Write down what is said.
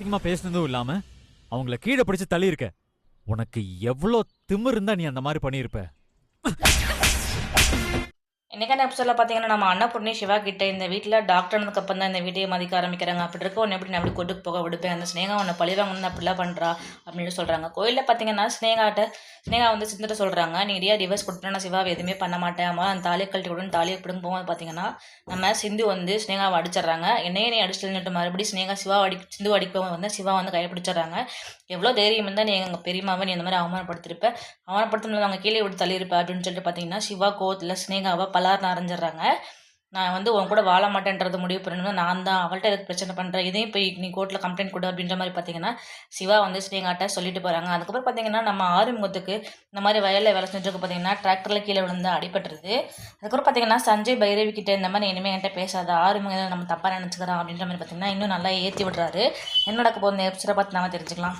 அசிங்கமா பேசுனதும் இல்லாம அவங்கள கீழே பிடிச்சு தள்ளியிருக்க. உனக்கு எவ்வளோ திமிர் இருந்தா நீ அந்த மாதிரி பண்ணியிருப்ப? இன்றைக்கான எபிசோடில் பார்த்தீங்கன்னா நம்ம அன்னபூர்ணி சிவா கிட்ட இந்த வீட்டில் டாக்டர் அப்புறம் தான் இந்த வீட்டையே மதிக்க ஆரம்பிக்கிறாங்க. அப்படி இருக்க உன்னை எப்படி நான் அப்படி கொண்டு போக விடுப்பேன்? அந்த ஸ்னேகா உன்னை பழிவாங்கன்னு அப்படிலாம் பண்ணுறா அப்படின்னு சொல்கிறாங்க கோயிலில் பார்த்தீங்கன்னா ஸ்னேகாட்ட ஸ்னேகா வந்து சிந்துட்ட சொல்கிறாங்க நீ இடையா டிவர்ஸ் கொடுத்துட்டா நான் சிவாவை எதுவுமே பண்ண மாட்டேன். அம்மா அந்த தாலியை கழட்டி விடுன்னு தாலியை பிடுங்க போகும்போது பார்த்தீங்கன்னா நம்ம சிந்து வந்து ஸ்னேகாவை அடிச்சிடுறாங்க. என்னையே நீ அடிச்சிட்டு மறுபடியும் ஸ்னேகா சிவா அடி சிந்து அடிக்கவும் வந்து சிவா வந்து கைப்பிடிச்சிடுறாங்க எவ்வளோ தைரியம் இருந்தால் நீ எங்கள் பெரியமாவை நீ இந்த மாதிரி அவமானப்படுத்திருப்ப? அவமானப்படுத்தினது அவங்க கீழே விட்டு தள்ளியிருப்ப? அப்படின்னு சொல்லிட்டு பார்த்தீங்கன்னா சிவா கோவத்தில் ஸ்னேகாவை பலார்னு அரைஞ்சிடுறாங்க நான் வந்து உன் கூட வாழ மாட்டேன்றது முடிவு பண்ணணும் நான் தான் அவள்கிட்ட எதுக்கு பிரச்சனை பண்ணுறேன் இதையும் போய் நீ கோர்ட்டில் கம்ப்ளைண்ட் கொடு அப்படின்ற மாதிரி பார்த்தீங்கன்னா சிவா வந்து ஸ்னேகாட்ட சொல்லிட்டு போகிறாங்க அதுக்கப்புறம் பார்த்தீங்கன்னா நம்ம ஆறுமுகத்துக்கு இந்த மாதிரி வயலில் வேலை செஞ்சுருக்கு பார்த்தீங்கன்னா டிராக்டரில் கீழே விழுந்து அடிபட்டுருது. அதுக்கப்புறம் பார்த்தீங்கன்னா சஞ்சய் பைரவி கிட்டே இந்த மாதிரி இனிமேல் என்கிட்ட பேசாத ஆறுமுகம் நம்ம தப்பாக நினச்சிக்கிறான் அப்படின்ற மாதிரி பார்த்தீங்கன்னா இன்னும் நல்லா ஏற்றி விடுறாரு. என்ன நடக்க போகிற எபிசோட பார்த்து நம்ம தெரிஞ்சுக்கலாம்.